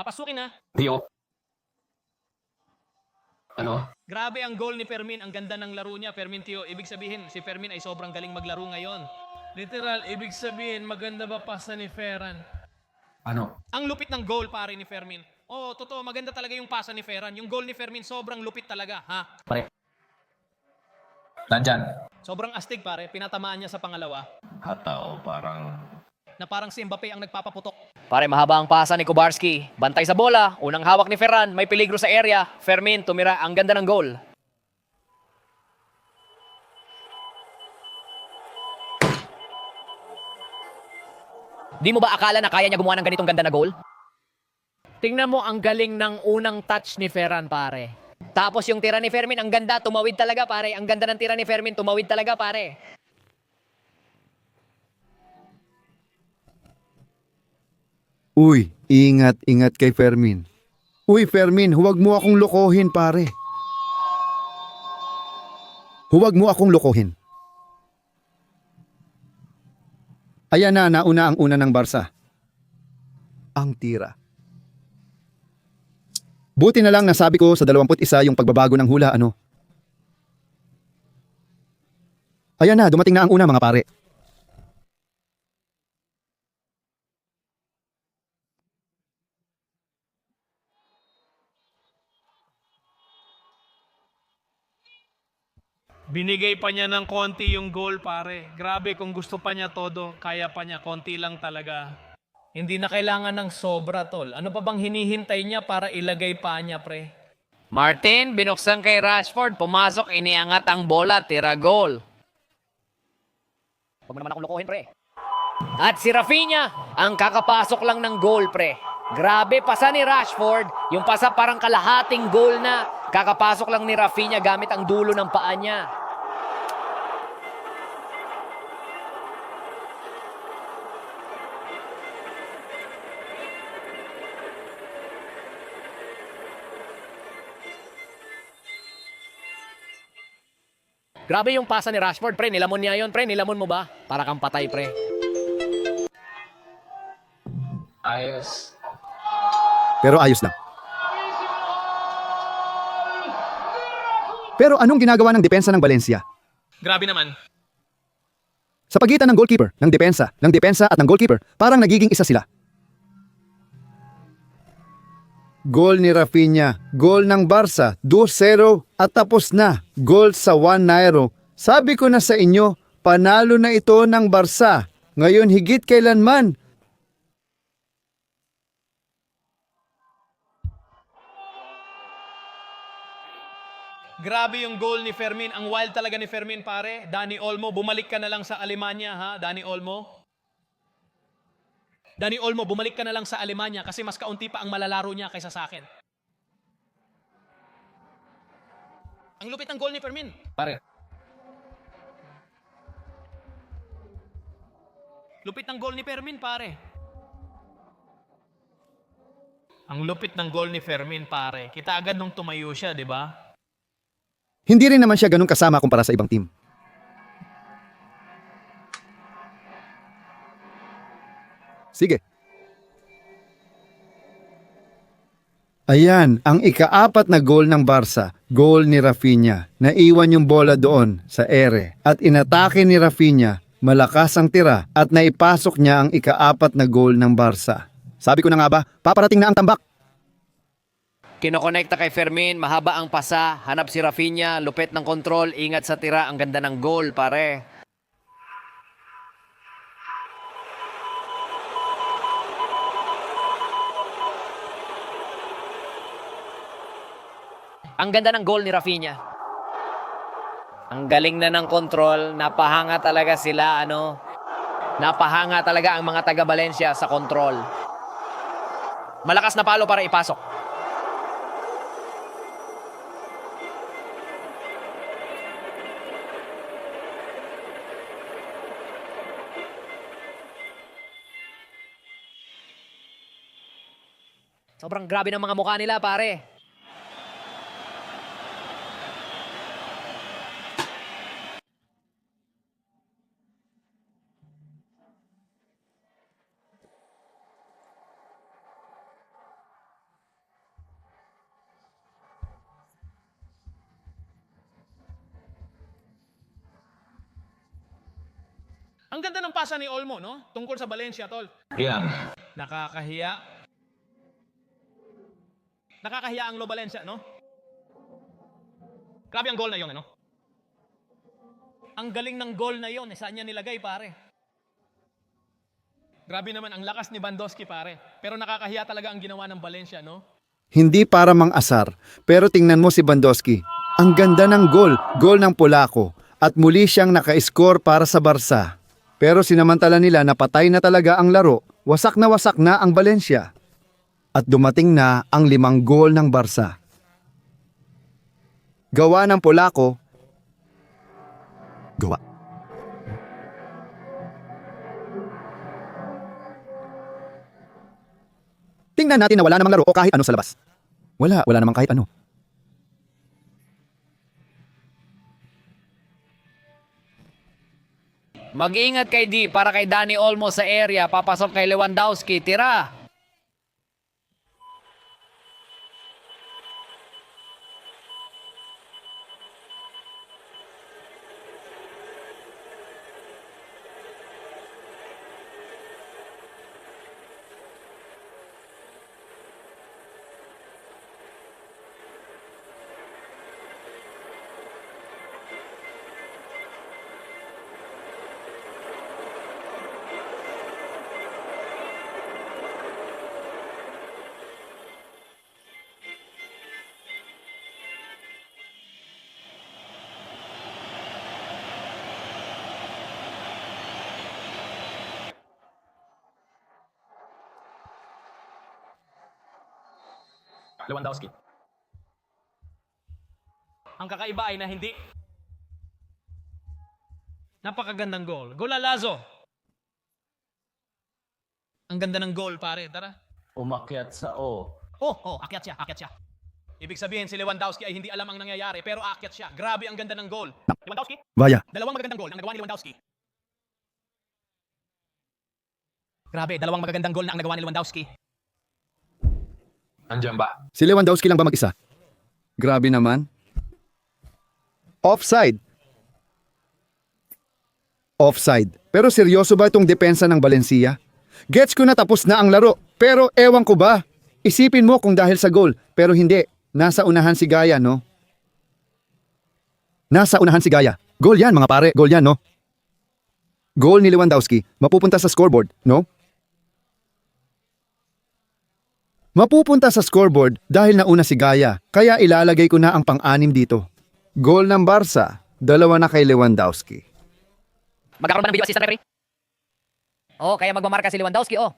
Papasukin na. Dio. Ano? Grabe ang goal ni Fermin. Ang ganda ng laro niya, Fermin Tio. Ibig sabihin, si Fermin ay sobrang galing maglaro ngayon. Literal, ibig sabihin, maganda ba pasa ni Ferran? Ano? Ang lupit ng goal, pare, ni Fermin. Oo, totoo. Maganda talaga yung pasa ni Ferran. Yung goal ni Fermin, sobrang lupit talaga, ha? Pare. Nandyan. Sobrang astig, pare. Pinatamaan niya sa pangalawa Hatao, parang... na parang si Mbappe ang nagpapaputok. Pare, mahaba ang pasa ni Kubarski. Bantay sa bola. Unang hawak ni Ferran. May peligro sa area. Fermin, tumira. Ang ganda ng goal. Di mo ba akala na kaya niya gumawa ng ganitong ganda na goal? Tingnan mo ang galing ng unang touch ni Ferran, pare. Tapos yung tira ni Fermin, ang ganda. Tumawid talaga, pare. Ang ganda ng tira ni Fermin. Tumawid talaga, pare. Uy, ingat, ingat kay Fermin. Uy, Fermin, huwag mo akong lokohin, pare. Huwag mo akong lokohin. Ayan na, nauna ang una ng Barsa. Ang tira. Buti na lang nasabi ko sa 21 yung pagbabago ng hula, ano? Ayan na, dumating na ang una mga pare. Binigay pa niya ng konti yung goal, pare. Grabe, kung gusto pa niya todo, kaya pa niya. Konti lang talaga. Hindi na kailangan ng sobra, tol. Ano pa bang hinihintay niya para ilagay pa niya, pre? Martin, binuksan kay Rashford. Pumasok, iniangat ang bola. Tira goal. Huwag mo naman akong lokohin, pre. At si Rafinha, ang kakapasok lang ng goal, pre. Grabe, pasa ni Rashford. Yung pasa parang kalahating goal na. Kakapasok lang ni Rafinha gamit ang dulo ng paa niya. Grabe yung pasa ni Rashford, pre. Nilamon niya yun, pre. Nilamon mo ba? Para kang patay, pre. Ayos. Pero ayos lang. Pero anong ginagawa ng depensa ng Valencia? Grabe naman. Sa pagitan ng goalkeeper, ng depensa, ng depensa at ng goalkeeper, parang nagiging isa sila. Goal ni Rafinha, goal ng Barca, 2-0 at tapos na. Goal sa 1 Nairo. Sabi ko na sa inyo, panalo na ito ng Barca. Ngayon higit kailanman, Grabe yung goal ni Fermin. Ang wild talaga ni Fermin, pare. Dani Olmo, bumalik ka na lang sa Alemanya, ha? Dani Olmo. Dani Olmo, bumalik ka na lang sa Alemanya kasi mas kaunti pa ang malalaro niya kaysa sa akin. Ang lupit ng goal ni Fermin. Pare. Lupit ng goal ni Fermin, pare. Ang lupit ng goal ni Fermin, pare. Kita agad nung tumayo siya, di ba? hindi rin naman siya ganun kasama kumpara sa ibang team. Sige. Ayan, ang ikaapat na goal ng Barca, goal ni Rafinha. Naiwan yung bola doon sa ere at inatake ni Rafinha, malakas ang tira at naipasok niya ang ikaapat na goal ng Barca. Sabi ko na nga ba, paparating na ang tambak. Kinokonekta kay Fermin, mahaba ang pasa, hanap si Rafinha, lupit ng kontrol, ingat sa tira, ang ganda ng goal, pare. Ang ganda ng goal ni Rafinha. Ang galing na ng kontrol, napahanga talaga sila, ano, napahanga talaga ang mga taga Valencia sa kontrol. Malakas na palo para ipasok. Sobrang grabe ng mga mukha nila, pare. Ang ganda ng pasa ni Olmo, no? Tungkol sa Valencia, tol. Yan. Nakakahiya. Nakakahiya ang Lo Valencia, no? Grabe ang goal na yon, ano? Ang galing ng goal na yon, eh, saan niya nilagay, pare? Grabe naman, ang lakas ni Bandowski, pare. Pero nakakahiya talaga ang ginawa ng Valencia, no? Hindi para mang-asar, pero tingnan mo si Bandowski. Ang ganda ng gol, gol ng Polako, at muli siyang naka-score para sa Barca. Pero sinamantala nila na patay na talaga ang laro, wasak na wasak na ang Valencia. At dumating na ang limang gol ng Barca. Gawa ng Polako, gawa. Tingnan natin na wala namang laro o kahit ano sa labas. Wala, wala namang kahit ano. Mag-ingat kay D para kay Danny Olmo sa area. Papasok kay Lewandowski. Tira. Lewandowski. Ang kakaiba ay na hindi. Napakagandang goal. Golalazo. Ang ganda ng goal, pare. Tara. Umakyat sa O. Oh, oh, akyat siya, akyat siya. Ibig sabihin, si Lewandowski ay hindi alam ang nangyayari, pero akyat siya. Grabe ang ganda ng goal. Lewandowski, Vaya, dalawang magagandang goal ang nagawa ni Lewandowski. Grabe, dalawang magagandang goal na ang nagawa ni Lewandowski. Andiyan ba? si Lewandowski lang ba mag-isa? Grabe naman. Offside. Offside. Pero seryoso ba itong depensa ng Valencia? Gets ko na tapos na ang laro, pero ewan ko ba? Isipin mo kung dahil sa goal, pero hindi. Nasa unahan si Gaya, no? Nasa unahan si Gaya. Goal yan, mga pare. Goal yan, no? Goal ni Lewandowski, mapupunta sa scoreboard, no? Mapupunta sa scoreboard dahil nauna si Gaya, kaya ilalagay ko na ang pang-anim dito. Goal ng Barca, dalawa na kay Lewandowski. Magkakaroon ba ng video assistant referee? Oh, kaya magmamarka si Lewandowski, oh.